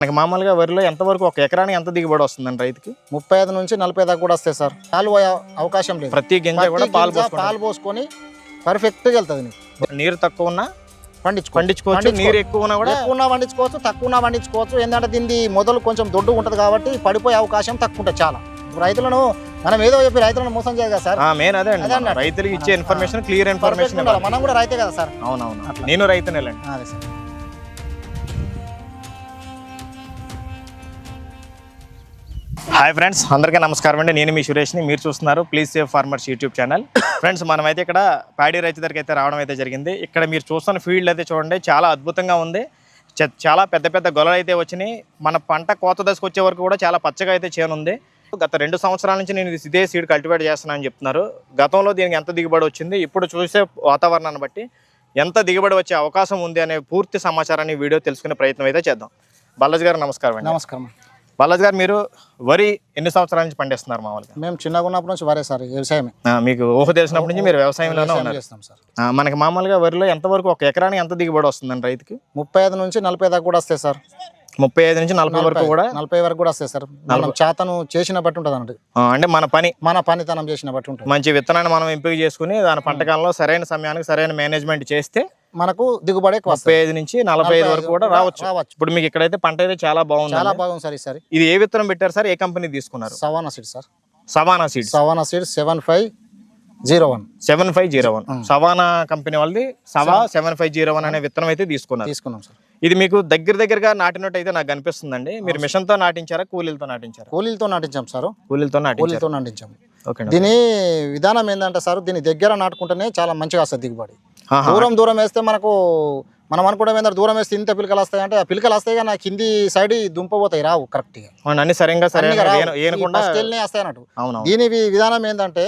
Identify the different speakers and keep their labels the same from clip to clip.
Speaker 1: మనకి మామూలుగా వరిలో ఎంతవరకు ఒక ఎకరానికి ఎంత దిగుబడి వస్తుందండి రైతుకి?
Speaker 2: ముప్పై ఐదు నుంచి నలభై దాకా కూడా వస్తాయి సార్. పాలు పోయే అవకాశం లేదు.
Speaker 1: ప్రతి గింజ కూడా పాలు.
Speaker 2: పాలు పోసుకొని పర్ఫెక్ట్గా వెళ్తుంది నీకు.
Speaker 1: నీరు తక్కువ ఉన్నా
Speaker 2: పండించుకో
Speaker 1: పండించుకోవచ్చు.
Speaker 2: పండించుకో.
Speaker 1: నీరు ఎక్కువ ఉన్నా కూడా
Speaker 2: ఎక్కువ ఉన్నా పండించుకోవచ్చు తక్కువ ఉన్నా పండించుకోవచ్చు. ఏంటంటే దీన్ని మొదలు కొంచెం దొడ్డు ఉంటుంది కాబట్టి పడిపోయే అవకాశం తక్కువ ఉంటుంది చాలా. ఇప్పుడు రైతులను మనం ఏదో చెప్పి రైతులను మోసం చేయదు కదా సార్?
Speaker 1: మెయిన్ అదే
Speaker 2: అదే
Speaker 1: అండి.
Speaker 2: అన్నట్టు.
Speaker 1: రైతులకు ఇచ్చే
Speaker 2: ఆ,
Speaker 1: ఇన్ఫర్మేషన్ క్లియర్ ఇన్ఫర్మేషన్.
Speaker 2: మనం కూడా రైతే కదా సార్.
Speaker 1: అవునవును.
Speaker 2: అట్లా.
Speaker 1: నేను రైతునేలండి
Speaker 2: ఆ, అదే సార్.
Speaker 1: హాయ్ ఫ్రెండ్స్ అందరికీ నమస్కారం అండి. నేను మీ సురేష్ని. మీరు చూస్తున్నారు please save farmers YouTube channel friends మనమైతే ఇక్కడ ప్యాడీ రైతు దగ్గరికి అయితే రావడం అయితే జరిగింది. ఇక్కడ మీరు చూస్తున్న ఫీల్డ్ అయితే చూడండి. చాలా అద్భుతంగా ఉంది. చ- చాలా పెద్ద పెద్ద గొలలు అయితే వచ్చినాయి. మన పంట కోత దశకు వచ్చే వరకు కూడా చాలా పచ్చగా అయితే చేనుంది. గత రెండు సంవత్సరాల నుంచి నేను ఇదే సీడ్ కల్టివేట్ చేస్తున్నానని చెప్తున్నారు. గతంలో దీనికి ఎంత దిగుబడి వచ్చింది? ఇప్పుడు చూసే వాతావరణాన్ని బట్టి ఎంత దిగుబడి వచ్చే అవకాశం ఉంది అనే పూర్తి సమాచారాన్ని వీడియో తెలుసుకునే ప్రయత్నం అయితే చేద్దాం. బాలాజీ గారు నమస్కారం
Speaker 2: నమస్కారం.
Speaker 1: బాలాజీ గారు మీరు వరి ఎన్ని సంవత్సరాల నుంచి పండిస్తున్నారు మామూలుగా?
Speaker 2: మేము చిన్నగా ఉన్నప్పటి నుంచి వరే సార్ వ్యవసాయమే.
Speaker 1: మీకు ఊహ తెలిసినప్పటి నుంచి మీరు వ్యవసాయంలోనే
Speaker 2: వ్యవసాయం
Speaker 1: ఉన్నారు.
Speaker 2: చేస్తాం సార్.
Speaker 1: మనకి మామూలుగా వరిలో ఎంతవరకు ఒక ఎకరానికి ఎంత దిగుబడి వస్తుందండి రైతుకి?
Speaker 2: ముప్పై ఐదు నుంచి నలభై దాకా కూడా వస్తాయి సార్.
Speaker 1: ముప్పై ఐదు నుంచి నలభై వరకు కూడా?
Speaker 2: నలభై వరకు కూడా వస్తాయి సార్. మనం చేతను చేసిన బట్టి ఉంటుంది అన్నట్టు.
Speaker 1: అంటే మన పని
Speaker 2: మన పనితనం చేసిన బట్టి ఉంటుంది.
Speaker 1: మంచి విత్తనాన్ని మనం ఎంపిక చేసుకుని దాని పంటకాలంలో సరైన సమయానికి సరైన మేనేజ్మెంట్ చేస్తే
Speaker 2: మనకు దిగుబడి
Speaker 1: ముప్పై ఐదు నుంచి నలభై ఐదు వరకు కూడా రావచ్చు.
Speaker 2: రావచ్చు.
Speaker 1: ఇప్పుడు మీకు ఇక్కడైతే పంట అయితే చాలా బాగుంది
Speaker 2: చాలా బాగుంది సార్ ఈసారి
Speaker 1: ఇది ఏ విత్తనం పెట్టారు సార్? ఏ కంపెనీ తీసుకున్నారు?
Speaker 2: Savannah seed sir.
Speaker 1: Savannah seeds.
Speaker 2: Savannah seed seven five zero one.
Speaker 1: Seven five zero one. Savannah company వాళ్ళది సవా సెవెన్ ఫైవ్ జీరో వన్ అనే విత్తనం అయితే తీసుకున్నారు.
Speaker 2: తీసుకున్నాం సార్.
Speaker 1: ఇది మీకు దగ్గర దగ్గరగా నాటినట్టు అయితే నాకు కనిపిస్తుందండి మీరు మిషన్తో నాటించారా కూలీలతో నాటించారా?
Speaker 2: కూలీలతో నాటించాం సార్.
Speaker 1: కూలీలతో
Speaker 2: కూలీలతో నాటించాం.
Speaker 1: ఓకే
Speaker 2: దీని విధానం ఏంటంటే సార్ దీని దగ్గర నాటుకుంటేనే చాలా మంచిగా వస్తుంది దిగుబడి. దూరం దూరం వేస్తే మనకు మనం అనుకోవడం ఏంటంటే దూరం వేస్తే ఇంత పిలకలు వస్తాయి అంటే ఆ పిలకలు వస్తాయి కానీ ఆ కింది సైడ్ దుంపబోతాయి రావు కరెక్ట్గా
Speaker 1: అవును, అన్ని సరిగ్గా
Speaker 2: వస్తాయి అన్నట్టు
Speaker 1: అవును
Speaker 2: దీని విధానం ఏంటంటే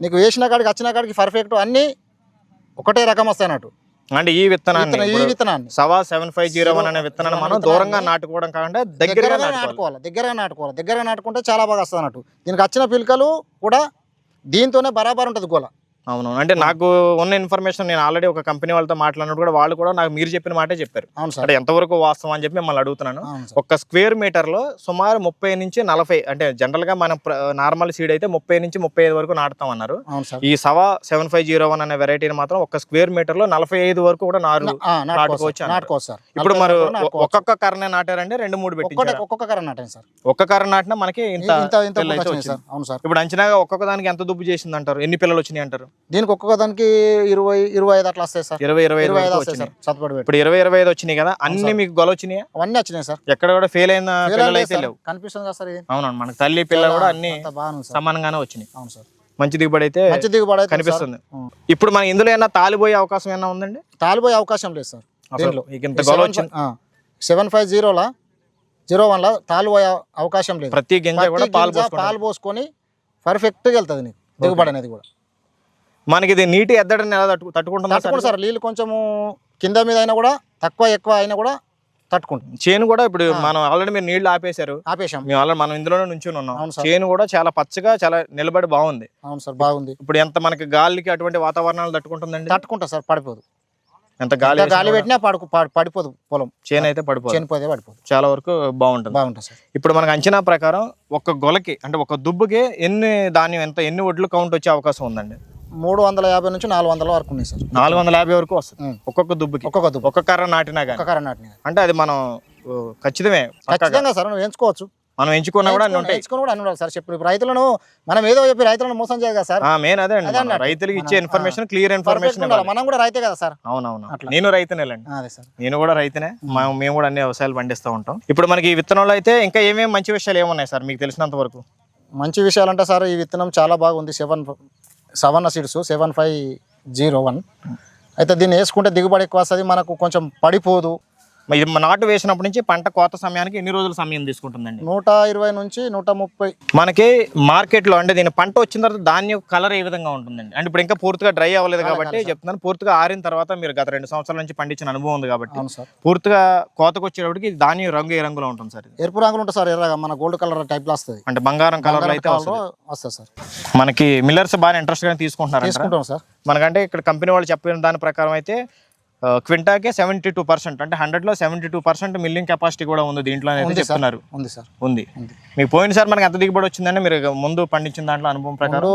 Speaker 2: నీకు వేసిన కాడికి వచ్చిన కాడికి పర్ఫెక్ట్ అన్ని ఒకటే రకం వస్తాయి అన్నట్టు
Speaker 1: అంటే ఈ విత్తనాన్ని
Speaker 2: విత్తనం- ఈ విత్తనాన్ని.
Speaker 1: సవా సెవెన్ ఫైవ్ జీరో వన్ అనే విత్తనాన్ని మనం దూరంగా నాటుకోవడం కాకుండా దగ్గరగా నాటుకోవాలి.
Speaker 2: దగ్గరగా నాటుకోవాలి. దగ్గరగా నాటుకుంటే చాలా బాగా వస్తుంది అన్నట్టు దీనికి వచ్చిన పిలకలు కూడా దీంతోనే బరాబర్ ఉంటుంది గోల.
Speaker 1: అవును అంటే నాకు ఉన్న ఇన్ఫర్మేషన్ నేను ఆల్రెడీ ఒక కంపెనీ వాళ్ళతో మాట్లాడినప్పుడు కూడా వాళ్ళు కూడా నాకు మీరు చెప్పిన మాటే చెప్పారు. అంటే ఎంతవరకు వాస్తవం అని చెప్పి మిమ్మల్ని అడుగుతున్నాను. ఒక స్క్వేర్ మీటర్లో సుమారు ముప్పై నుంచి నలభై అంటే జనరల్గా మనం నార్మల్ సీడ్ అయితే ముప్పై నుంచి ముప్పై ఐదు వరకు నాటుతాం అన్నారు. ఈ సవా సెవెన్ ఫైవ్ జీరో వన్ అనే వెరైటీని మాత్రం ఒక స్క్వేర్ మీటర్లో నలభై ఐదు వరకు కూడా నారు
Speaker 2: నాటుకోవచ్చు
Speaker 1: ఇప్పుడు మరి. ఒక్కొక్క కర్ర నాటారంటే రెండు మూడు పెట్టించారు?
Speaker 2: ఒక్కొక్క కర్ర నాటాను సార్.
Speaker 1: ఒక్క కర్ర నాటినా మనకి ఇంత ఇప్పుడు అంచనాగా ఒక్కొక్క దానికి ఎంత దుబ్బు చేసింది అంటారు ఎన్ని పిల్లలు వచ్చినాయి అంటారు?
Speaker 2: దీనికి ఒక్కొక్క దానికి ఇరవై ఇరవై ఐదు అట్లా వస్తాయి సార్.
Speaker 1: ఇరవై ఇరవై
Speaker 2: ఇరవై ఐదు వస్తాయి సార్ సత్పడి
Speaker 1: ఇప్పుడు ఇరవై ఇరవై ఐదు వచ్చినాయి కదా అన్ని మీకు గొల వచ్చినాయా?
Speaker 2: అవన్నీ వచ్చినాయి సార్.
Speaker 1: ఎక్కడ కూడా ఫెయిల్ అయిన పిల్లలు అయితే లేవు.
Speaker 2: కనిపిస్తుంది కదా సార్
Speaker 1: అవునండి మనకి తల్లి పిల్ల కూడా అన్ని సమానంగానే వచ్చినాయి.
Speaker 2: అవును సార్.
Speaker 1: మంచి దిగుబడి అయితే
Speaker 2: మంచి దిగుబడి
Speaker 1: కనిపిస్తుంది. ఇప్పుడు మన ఇందులో ఏమైనా తాలిపోయే అవకాశం ఏమైనా ఉందండి?
Speaker 2: తాలిపోయే అవకాశం లేదు సార్ దీంట్లో.
Speaker 1: మీకు ఇంత గొల వచ్చింది.
Speaker 2: సెవెన్ ఫైవ్ జీరోలా జీరో వన్లా తాలిపోయే అవకాశం లేదు.
Speaker 1: ప్రతి గింజ కూడా పాలు
Speaker 2: పాలు పోసుకొని పర్ఫెక్ట్గా వెళ్తుంది నీకు దిగుబడి అనేది కూడా.
Speaker 1: మనకి ఇది నీటి ఎద్దడిని ఎలా తట్టు తట్టుకుంటుందా
Speaker 2: తట్టుకుంటుంది సార్. నీళ్ళు కొంచెము కింద మీద అయినా కూడా తక్కువ ఎక్కువ అయినా కూడా తట్టుకుంటుంది.
Speaker 1: చేను కూడా ఇప్పుడు మనం ఆల్రెడీ మీరు నీళ్ళు ఆపేశారు.
Speaker 2: ఆపేశాం.
Speaker 1: మేము ఆల్రెడీ మనం ఇందులోనే నుంచుని ఉన్నాం. చేను కూడా చాలా పచ్చగా చాలా నిలబడి బాగుంది.
Speaker 2: అవును సార్ బాగుంది.
Speaker 1: ఇప్పుడు ఎంత మనకి గాలికి అటువంటి వాతావరణాలు తట్టుకుంటుందండి?
Speaker 2: తట్టుకుంటా సార్ పడిపోదు.
Speaker 1: ఎంత గాలి
Speaker 2: గాలి పెట్టినా పడుకు పడి- పడిపోదు పొలం.
Speaker 1: చేను అయితే పడిపోదు.
Speaker 2: చనిపోతే పడిపోదు.
Speaker 1: చాలా వరకు బాగుంటుంది.
Speaker 2: బాగుంటుంది సార్.
Speaker 1: ఇప్పుడు మనకు అంచనా ప్రకారం ఒక గొలకి అంటే ఒక దుబ్బుకి ఎన్ని ధాన్యం ఎంత ఎన్ని ఒడ్లు కౌంట్ వచ్చే అవకాశం ఉందండి?
Speaker 2: మూడు వందల యాభై నుంచి నాలుగు వందల వరకు ఉన్నాయి సార్.
Speaker 1: నాలుగు వందల యాభై వరకు వస్తుంది. ఒక్కొక్క దుబ్బుకి.
Speaker 2: ఒక్కొక్క దుబ్బ
Speaker 1: ఒక్క కర్ర నాటినా కానీ
Speaker 2: కర్ర నాటిన
Speaker 1: అంటే అది మనం ఖచ్చితమే.
Speaker 2: ఖచ్చితంగా సార్ నువ్వు ఎంచుకోవచ్చు.
Speaker 1: మనం ఎంచుకున్నా కూడా అన్ని ఉంటాయి.
Speaker 2: ఎంచుకొని కూడా అన్ని సార్. చెప్పు రైతులను మనం ఏదో చెప్పి రైతులను మోసం కదా సార్?
Speaker 1: మెయిన్ అదే అండి. రైతులకు ఇచ్చే ఇన్ఫర్మేషన్ క్లియర్ ఇన్ఫర్మేషన్.
Speaker 2: మనం కూడా రైతే కదా సార్.
Speaker 1: అవునవును. నేను రైతునేలండి.
Speaker 2: ఆ, అదే సార్.
Speaker 1: నేను కూడా రైతునే. మేము కూడా అన్ని వ్యవసాయాలు పండిస్తూ ఉంటాం. ఇప్పుడు మనకి ఈ విత్తనంలో అయితే ఇంకా ఏమేమి మంచి విషయాలు ఏమున్నాయి సార్? మీకు తెలిసినంత వరకు.
Speaker 2: మంచి విషయాలు అంటే సార్ ఈ విత్తనం చాలా బాగుంది. Seven seven seeds seven five zero one. అయితే దీన్ని వేసుకుంటే దిగుబడి ఎక్కువ వస్తుంది మనకు కొంచెం పడిపోదు.
Speaker 1: నాటు వేసినప్పటి నుంచి పంట కోత సమయానికి ఎన్ని రోజుల సమయం తీసుకుంటుందండి?
Speaker 2: నూట ఇరవై నుంచి నూట ముప్పై.
Speaker 1: మనకి మార్కెట్లో అంటే దీని పంట వచ్చిన తర్వాత ధాన్యం కలర్ ఏ విధంగా ఉంటుందండి? అంటే ఇప్పుడు ఇంకా పూర్తిగా డ్రై అవ్వలేదు కాబట్టి చెప్తున్నాను. పూర్తిగా ఆరిన తర్వాత మీరు గత రెండు సంవత్సరాల నుంచి పండించిన అనుభవం ఉంది కాబట్టి పూర్తిగా కోతకు వచ్చేటప్పటికి ధాన్యం రంగు ఏ రంగులో ఉంటుంది సార్
Speaker 2: ఎరుపు రంగులు ఉంటుంది సార్ ఎర్రగా మన గోల్డ్ కలర్ టైప్లో వస్తుంది.
Speaker 1: అంటే బంగారం కలర్ అయితే వస్తుంది.
Speaker 2: సార్.
Speaker 1: మనకి మిల్లర్స్ బాగా ఇంట్రెస్ట్గా తీసుకుంటున్నారు
Speaker 2: తీసుకుంటాం సార్.
Speaker 1: మనకంటే ఇక్కడ కంపెనీ వాళ్ళు చెప్పిన దాని ప్రకారం అయితే క్వింటాకే సెవెంటీ టూ పర్సెంట్ అంటే హండ్రెడ్లో seventy two percent milling capacity కూడా ఉంది దీంట్లో
Speaker 2: ఉంది సార్.
Speaker 1: చెప్తున్నారు.
Speaker 2: ఉంది సార్.
Speaker 1: ఉంది.
Speaker 2: ఉంది.
Speaker 1: మీకు పోయినసారి మనకి ఎంత దిగుబడి వచ్చిందంటే మీరు ముందు పండించిన దాంట్లో అనుభవం ప్రకారం?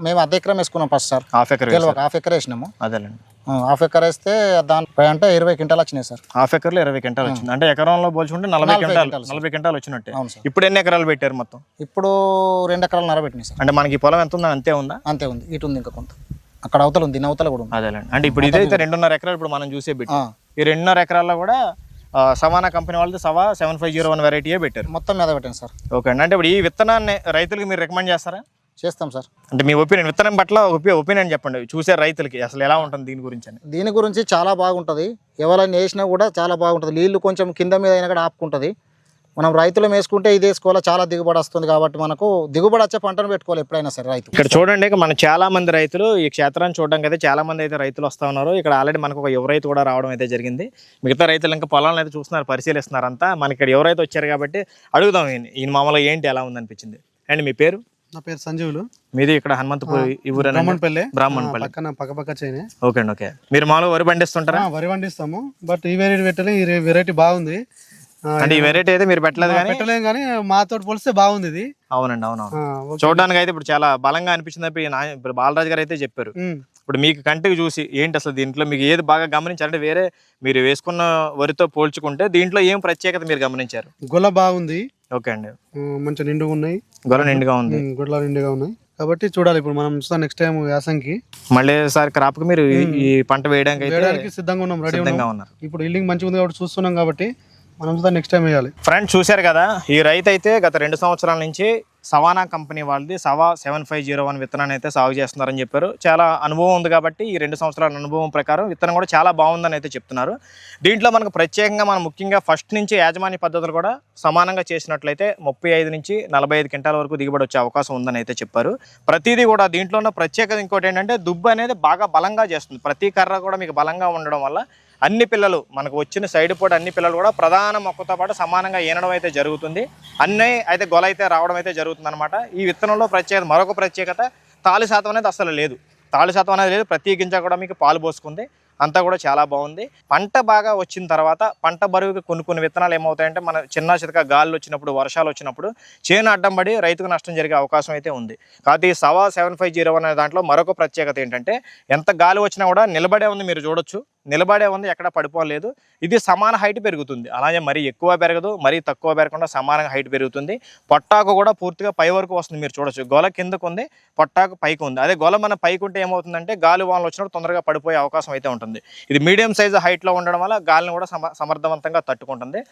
Speaker 2: మేము అర్ధ ఎకరం వేసుకున్నాం first sir.
Speaker 1: Half acre
Speaker 2: half acre వేసినాము.
Speaker 1: అదేలేండి.
Speaker 2: ఆ, హాఫ్ ఎకర్ వేస్తే దానిపై అంటే ఇరవై క్వింటాలు వచ్చినాయి సార్.
Speaker 1: హాఫ్ ఎకర్లో ఇరవై క్వింటాలు వచ్చింది. అంటే ఎకరంలో పోల్చుకుంటే నలభై
Speaker 2: నలభై
Speaker 1: క్వింటాలు నలభై క్వింటాలు వచ్చినట్టే.
Speaker 2: అవును సార్.
Speaker 1: ఇప్పుడు ఎన్ని ఎకరాలు పెట్టారు మొత్తం?
Speaker 2: ఇప్పుడు రెండు ఎకరాలు నరబెట్టినాయి సార్.
Speaker 1: అంటే మనకి పొలం ఎంత ఉందని అంతే ఉందా?
Speaker 2: అంతే ఉంది. ఇటు ఉంది ఇంకా కొంత. అక్కడ అవతల ఉంది దీని అవతల కూడా ఉంది.
Speaker 1: అదేలేండి. అంటే ఇప్పుడు ఇదైతే రెండున్నర ఎకరాలు ఇప్పుడు మనం చూసే బిట్. ఈ రెండున్నర ఎకరాల్లో కూడా సవానా కంపెనీ వాళ్ళది సవా సెవెన్ ఫైవ్ జీరో వన్ వెరైటీయే పెట్టారు.
Speaker 2: మొత్తం మీద పెట్టాను సార్.
Speaker 1: ఓకే అండి. అంటే ఇప్పుడు ఈ విత్తనాన్ని రైతులకు మీరు రికమెండ్ చేస్తారా?
Speaker 2: చేస్తాం సార్.
Speaker 1: అంటే మీ ఒపీనియన్ విత్తనం పట్ల ఒపీనియన్ చెప్పండి. చూసే రైతులకి అసలు ఎలా ఉంటుంది దీని గురించి అని.
Speaker 2: దీని గురించి చాలా బాగుంటుంది. ఎవరైనా వేసినా కూడా చాలా బాగుంటుంది. నీళ్ళు కొంచెం కింద మీద అయినా కూడా ఆపుకుంటుంది. మనం రైతులు వేసుకుంటే ఇది వేసుకోవాలా? చాలా దిగుబడి వస్తుంది కాబట్టి మనకు దిగుబడి వచ్చే పంటను పెట్టుకోవాలి ఎప్పుడైనా సరే రైతు.
Speaker 1: ఇక్కడ చూడండి మన చాలా మంది రైతులు ఈ క్షేత్రాన్ని చూడడానికి అయితే చాలా మంది అయితే రైతులు వస్తా ఉన్నారు. ఇక్కడ ఆల్రెడీ మనకు ఒక యువ రైతు కూడా రావడం అయితే జరిగింది. మిగతా రైతులు ఇంకా పొలాలను అయితే చూస్తున్నారు పరిశీలిస్తున్నారు అంతా మనకి ఇక్కడ యువ రైతు వచ్చారు కాబట్టి అడుగుదాం ఈయన. ఈయన మామూలుగా ఏంటి ఎలా ఉందనిపించింది? అండ్ మీ పేరు?
Speaker 3: నా పేరు సంజీవులు.
Speaker 1: మీది ఇక్కడ హనుమంతపూర్ ఈ
Speaker 3: బ్రాహ్మణపల్లి.
Speaker 1: బ్రాహ్మణపల్లి.
Speaker 3: పక్కన పక్క పక్క చేయనే
Speaker 1: ఓకే అండి ఓకే. మీరు మామూలుగా వరి పండిస్తుంటారా?
Speaker 3: ఆ, వరి పండిస్తాము. బట్ ఈ వెరైటీ పెట్టలే ఈ వెరైటీ బాగుంది.
Speaker 1: అంటే ఈ వెరైటీ అయితే మీరు పెట్టలేదు కానీ
Speaker 3: పెట్టలేం కానీ మాతో పోలిస్తే బాగుంది ఇది.
Speaker 1: అవునండి
Speaker 3: ఓకే.
Speaker 1: చూడడానికి అయితే ఇప్పుడు చాలా బలంగా అనిపించింది ఇప్పుడు బాలరాజు గారు అయితే చెప్పారు. ఇప్పుడు మీకు కంటికి చూసి ఏంటి అసలు దీంట్లో మీకు ఏది బాగా గమనించారు? అంటే వేరే మీరు వేసుకున్న వరితో పోల్చుకుంటే దీంట్లో ఏం ప్రత్యేకత మీరు గమనించారు?
Speaker 3: గొల్ల బాగుంది.
Speaker 1: ఓకే అండి.
Speaker 3: మంచి నిండుగా ఉన్నాయి.
Speaker 1: గొర్రె నిండుగా ఉంది.
Speaker 3: గొడ్ల నిండుగా ఉన్నాయి. కాబట్టి చూడాలి ఇప్పుడు మనం చూస్తాం నెక్స్ట్ టైం యాసంకి
Speaker 1: మళ్ళీ సారి క్రాప్కి మీరు ఈ- పంట వేయడానికి
Speaker 3: సిద్ధంగా ఉన్నాం రెడీ ఉన్నాం. ఇప్పుడు ఇల్లింగ్ మంచిగా ఉంది కాబట్టి చూస్తున్నాం కాబట్టి మనం చూద్దాం నెక్స్ట్ టైం వేయాలి.
Speaker 1: ఫ్రెండ్స్ చూశారు కదా ఈ రైతు అయితే గత రెండు సంవత్సరాల నుంచి సవానా కంపెనీ వాళ్ళది సవా సెవెన్ ఫైవ్ జీరో వన్ విత్తనాన్ని అయితే సాగు చేస్తున్నారని చెప్పారు. చాలా అనుభవం ఉంది కాబట్టి ఈ రెండు సంవత్సరాల అనుభవం ప్రకారం విత్తనం కూడా చాలా బాగుందని అయితే చెప్తున్నారు. దీంట్లో మనకు ప్రత్యేకంగా మనం ముఖ్యంగా ఫస్ట్ నుంచి యాజమాన్య పద్ధతులు కూడా సమానంగా చేసినట్లయితే ముప్పై ఐదు నుంచి నలభై ఐదు క్వింటాల వరకు దిగుబడి వచ్చే అవకాశం ఉందని అయితే చెప్పారు. ప్రతిదీ కూడా దీంట్లో ఉన్న ప్రత్యేకత ఇంకోటి ఏంటంటే దుబ్బు అనేది బాగా బలంగా చేస్తుంది. ప్రతి కర్ర కూడా మీకు బలంగా ఉండడం వల్ల అన్ని పిల్లలు మనకు వచ్చిన సైడ్ పూట అన్ని పిల్లలు కూడా ప్రధాన మొక్కతో పాటు సమానంగా ఈనడం అయితే జరుగుతుంది. అన్నీ అయితే గొల అయితే రావడం అయితే జరుగుతుంది అనమాట ఈ విత్తనంలో ప్రత్యేకత మరొక ప్రత్యేకత తాళి శాతం అనేది అసలు లేదు. తాళి శాతం అనేది లేదు. ప్రతి గింజ కూడా మీకు పాలు పోసుకుంది. అంతా కూడా చాలా బాగుంది. పంట బాగా వచ్చిన తర్వాత పంట బరువుకి కొన్ని కొన్ని విత్తనాలు ఏమవుతాయంటే మన చిన్న చితక గాలులు వచ్చినప్పుడు వర్షాలు వచ్చినప్పుడు చేను అడ్డం పడి రైతుకు నష్టం జరిగే అవకాశం అయితే ఉంది. కాబట్టి ఈ సవా సెవెన్ ఫైవ్ జీరో అనే దాంట్లో మరొక ప్రత్యేకత ఏంటంటే ఎంత గాలి వచ్చినా కూడా నిలబడే ఉంది మీరు చూడొచ్చు. నిలబడే ఉంది ఎక్కడ పడిపోలేదు ఇది సమాన హైట్ పెరుగుతుంది. అలాగే మరీ ఎక్కువ పెరగదు మరీ తక్కువ పెరగకుండా సమానంగా హైట్ పెరుగుతుంది. పొట్టాకు కూడా పూర్తిగా పై వరకు వస్తుంది మీరు చూడొచ్చు. గొల కిందకు ఉంది పొట్టాకు పైకి ఉంది. అదే గొల మన పైకి ఉంటే ఏమవుతుందంటే గాలి వానలు వచ్చినప్పుడు తొందరగా పడిపోయే అవకాశం అయితే ఉంటుంది. ఇది మీడియం సైజు హైట్లో ఉండడం వల్ల గాలిని కూడా సమ సమర్థవంతంగా తట్టుకుంటుంది.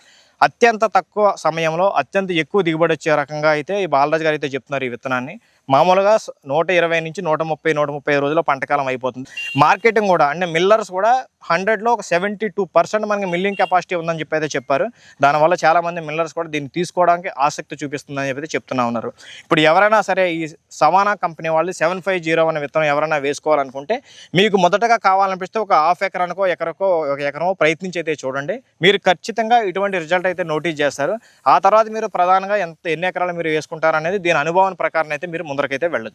Speaker 1: అత్యంత తక్కువ సమయంలో అత్యంత ఎక్కువ దిగుబడి వచ్చే రకంగా అయితే ఈ బాలరాజు గారు అయితే చెప్తున్నారు ఈ విత్తనాన్ని. మామూలుగా నూట ఇరవై నుంచి నూట ముప్పై నూట ముప్పై రోజుల్లో పంటకాలం అయిపోతుంది. మార్కెటింగ్ కూడా అంటే మిల్లర్స్ కూడా హండ్రెడ్లో ఒక సెవెంటీ టూ పర్సెంట్ మనకి మిల్లింగ్ కెపాసిటీ ఉందని చెప్పి అయితే చెప్పారు. దానివల్ల చాలామంది మిల్లర్స్ కూడా దీన్ని తీసుకోవడానికి ఆసక్తి చూపిస్తుందని చెప్పి చెప్తున్నా ఉన్నారు. ఇప్పుడు ఎవరైనా సరే ఈ సవానా కంపెనీ వాళ్ళు సెవెన్ ఫైవ్ జీరో అనే విత్తనం ఎవరైనా వేసుకోవాలనుకుంటే మీకు మొదటగా కావాలనిపిస్తే ఒక హాఫ్ ఎకరానికో ఎకరకో ఒక ఎకరమో ప్రయత్నించి అయితే చూడండి. మీరు ఖచ్చితంగా ఇటువంటి రిజల్ట్ అయితే నోటీస్ చేస్తారు. ఆ తర్వాత మీరు ప్రధానంగా ఎంత ఎన్ని ఎకరాలు మీరు వేసుకుంటారు అనేది దీని అనుభవం ప్రకారం అయితే మీరు ముందరకైతే వెళ్ళొచ్చు.